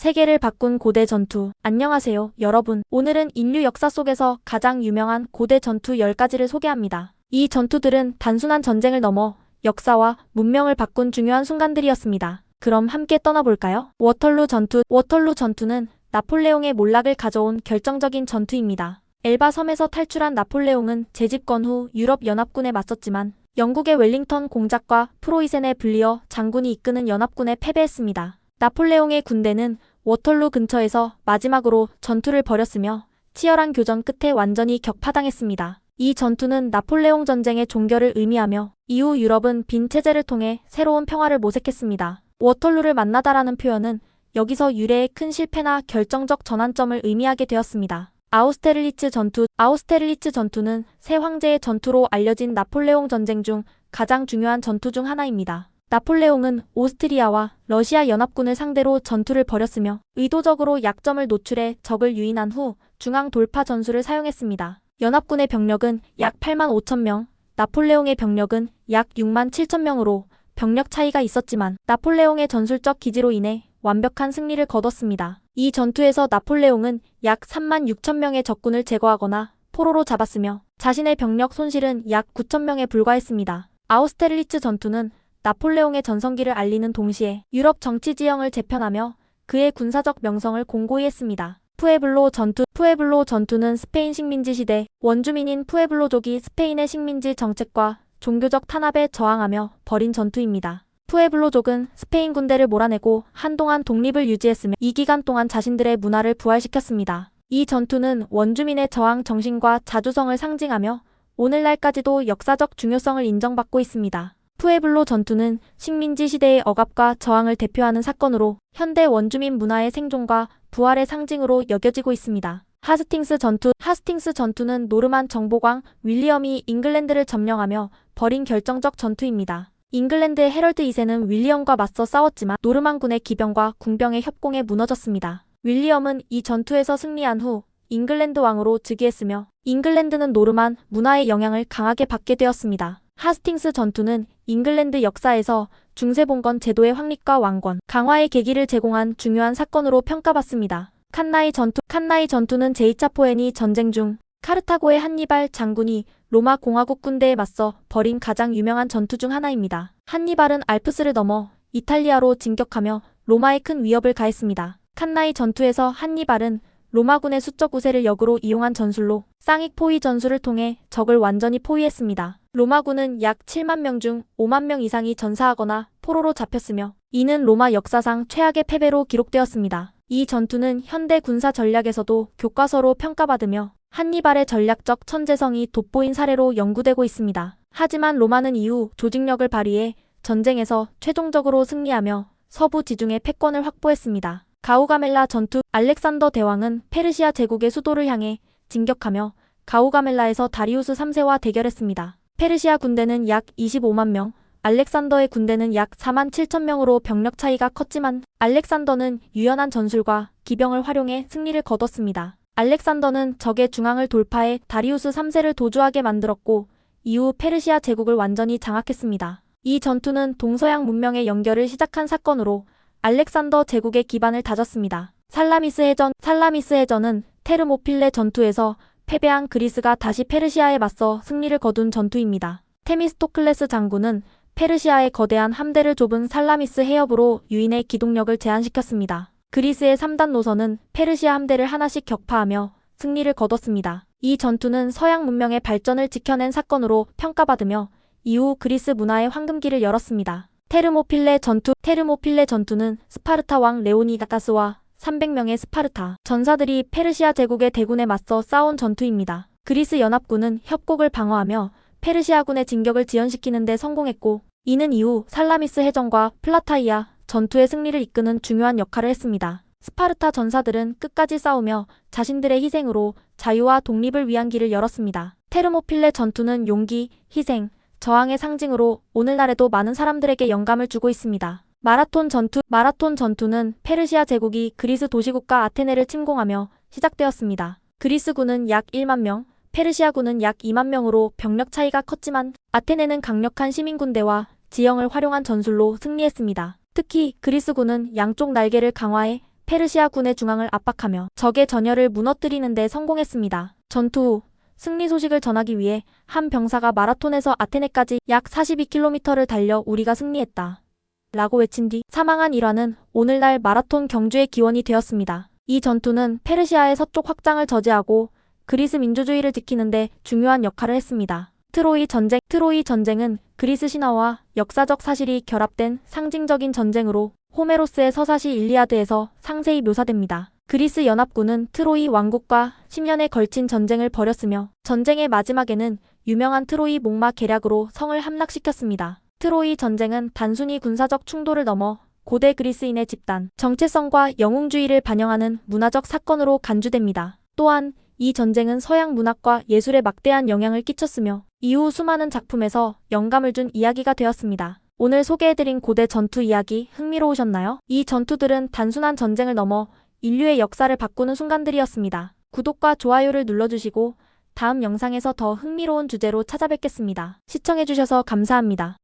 세계를 바꾼 고대 전투. 안녕하세요, 여러분. 오늘은 인류 역사 속에서 가장 유명한 고대 전투 10가지를 소개합니다. 이 전투들은 단순한 전쟁을 넘어 역사와 문명을 바꾼 중요한 순간들이었습니다. 그럼 함께 떠나볼까요? 워털루 전투. 워털루 전투는 나폴레옹의 몰락을 가져온 결정적인 전투입니다. 엘바 섬에서 탈출한 나폴레옹은 재집권 후 유럽 연합군에 맞섰지만 영국의 웰링턴 공작과 프로이센에 불리어 장군이 이끄는 연합군에 패배했습니다. 나폴레옹의 군대는 워털루 근처에서 마지막으로 전투를 벌였으며 치열한 교전 끝에 완전히 격파당했습니다. 이 전투는 나폴레옹 전쟁의 종결을 의미하며 이후 유럽은 빈 체제를 통해 새로운 평화를 모색했습니다. 워털루를 만나다라는 표현은 여기서 유래의 큰 실패나 결정적 전환점을 의미하게 되었습니다. 아우스테르리츠 전투 아우스테르리츠 전투는 세 황제의 전투로 알려진 나폴레옹 전쟁 중 가장 중요한 전투 중 하나입니다. 나폴레옹은 오스트리아와 러시아 연합군을 상대로 전투를 벌였으며 의도적으로 약점을 노출해 적을 유인한 후 중앙 돌파 전술을 사용했습니다. 연합군의 병력은 약 8만 5천 명, 나폴레옹의 병력은 약 6만 7천 명으로 병력 차이가 있었지만 나폴레옹의 전술적 기지로 인해 완벽한 승리를 거뒀습니다. 이 전투에서 나폴레옹은 약 3만 6천 명의 적군을 제거하거나 포로로 잡았으며 자신의 병력 손실은 약 9천 명에 불과했습니다. 아우스테르리츠 전투는 나폴레옹의 전성기를 알리는 동시에 유럽 정치 지형을 재편하며 그의 군사적 명성을 공고히 했습니다. 푸에블로 전투 푸에블로 전투는 스페인 식민지 시대 원주민인 푸에블로족이 스페인의 식민지 정책과 종교적 탄압에 저항하며 벌인 전투입니다. 푸에블로족은 스페인 군대를 몰아내고 한동안 독립을 유지했으며 이 기간 동안 자신들의 문화를 부활시켰습니다. 이 전투는 원주민의 저항 정신과 자주성을 상징하며 오늘날까지도 역사적 중요성을 인정받고 있습니다. 푸에블로 전투는 식민지 시대의 억압과 저항을 대표하는 사건으로 현대 원주민 문화의 생존과 부활의 상징으로 여겨지고 있습니다. 하스팅스 전투 하스팅스 전투는 노르만 정보광 윌리엄이 잉글랜드를 점령하며 벌인 결정적 전투입니다. 잉글랜드의 헤럴드 2세는 윌리엄과 맞서 싸웠지만 노르만군의 기병과 궁병의 협공에 무너졌습니다. 윌리엄은 이 전투에서 승리한 후 잉글랜드 왕으로 즉위했으며 잉글랜드는 노르만 문화의 영향을 강하게 받게 되었습니다. 하스팅스 전투는 잉글랜드 역사에서 중세봉건 제도의 확립과 왕권, 강화의 계기를 제공한 중요한 사건으로 평가받습니다. 칸나이 전투 칸나이 전투는 제2차 포에니 전쟁 중 카르타고의 한니발 장군이 로마 공화국 군대에 맞서 벌인 가장 유명한 전투 중 하나입니다. 한니발은 알프스를 넘어 이탈리아로 진격하며 로마에 큰 위협을 가했습니다. 칸나이 전투에서 한니발은 로마군의 수적 우세를 역으로 이용한 전술로 쌍익 포위 전술을 통해 적을 완전히 포위했습니다. 로마군은 약 7만 명 중 5만 명 이상이 전사하거나 포로로 잡혔으며 이는 로마 역사상 최악의 패배로 기록되었습니다. 이 전투는 현대 군사 전략에서도 교과서로 평가받으며 한니발의 전략적 천재성이 돋보인 사례로 연구되고 있습니다. 하지만 로마는 이후 조직력을 발휘해 전쟁에서 최종적으로 승리하며 서부 지중해 패권을 확보했습니다. 가우가멜라 전투 알렉산더 대왕은 페르시아 제국의 수도를 향해 진격하며 가우가멜라에서 다리우스 3세와 대결했습니다. 페르시아 군대는 약 25만 명, 알렉산더의 군대는 약 4만 7천 명으로 병력 차이가 컸지만 알렉산더는 유연한 전술과 기병을 활용해 승리를 거뒀습니다. 알렉산더는 적의 중앙을 돌파해 다리우스 3세를 도주하게 만들었고 이후 페르시아 제국을 완전히 장악했습니다. 이 전투는 동서양 문명의 연결을 시작한 사건으로 알렉산더 제국의 기반을 다졌습니다. 살라미스 해전 살라미스 해전은 테르모필레 전투에서 패배한 그리스가 다시 페르시아에 맞서 승리를 거둔 전투입니다. 테미스토클레스 장군은 페르시아의 거대한 함대를 좁은 살라미스 해협으로 유인의 기동력을 제한시켰습니다. 그리스의 3단 노선은 페르시아 함대를 하나씩 격파하며 승리를 거뒀습니다. 이 전투는 서양 문명의 발전을 지켜낸 사건으로 평가받으며 이후 그리스 문화의 황금기를 열었습니다. 테르모필레 전투 테르모필레 전투는 스파르타 왕 레오니다타스와 300명의 스파르타 전사들이 페르시아 제국의 대군에 맞서 싸운 전투입니다. 그리스 연합군은 협곡을 방어하며 페르시아군의 진격을 지연시키는 데 성공했고 이는 이후 살라미스 해전과 플라타이아 전투의 승리를 이끄는 중요한 역할을 했습니다. 스파르타 전사들은 끝까지 싸우며 자신들의 희생으로 자유와 독립을 위한 길을 열었습니다. 테르모필레 전투는 용기, 희생, 저항의 상징으로 오늘날에도 많은 사람들에게 영감을 주고 있습니다. 마라톤 전투 마라톤 전투는 페르시아 제국이 그리스 도시국가 아테네를 침공하며 시작되었습니다. 그리스군은 약 1만 명, 페르시아군은 약 2만 명으로 병력 차이가 컸지만 아테네는 강력한 시민군대와 지형을 활용한 전술로 승리했습니다. 특히 그리스군은 양쪽 날개를 강화해 페르시아군의 중앙을 압박하며 적의 전열을 무너뜨리는 데 성공했습니다. 전투 후 승리 소식을 전하기 위해 한 병사가 마라톤에서 아테네까지 약 42km를 달려 우리가 승리했다. 라고 외친 뒤 사망한 일화는 오늘날 마라톤 경주의 기원이 되었습니다. 이 전투는 페르시아의 서쪽 확장을 저지하고 그리스 민주주의를 지키는데 중요한 역할을 했습니다. 트로이 전쟁 트로이 전쟁은 그리스 신화와 역사적 사실이 결합된 상징적인 전쟁으로 호메로스의 서사시 일리아드에서 상세히 묘사됩니다. 그리스 연합군은 트로이 왕국과 10년에 걸친 전쟁을 벌였으며 전쟁의 마지막에는 유명한 트로이 목마 계략으로 성을 함락시켰습니다. 트로이 전쟁은 단순히 군사적 충돌을 넘어 고대 그리스인의 집단, 정체성과 영웅주의를 반영하는 문화적 사건으로 간주됩니다. 또한 이 전쟁은 서양 문학과 예술에 막대한 영향을 끼쳤으며 이후 수많은 작품에서 영감을 준 이야기가 되었습니다. 오늘 소개해드린 고대 전투 이야기 흥미로우셨나요? 이 전투들은 단순한 전쟁을 넘어 인류의 역사를 바꾸는 순간들이었습니다. 구독과 좋아요를 눌러주시고 다음 영상에서 더 흥미로운 주제로 찾아뵙겠습니다. 시청해주셔서 감사합니다.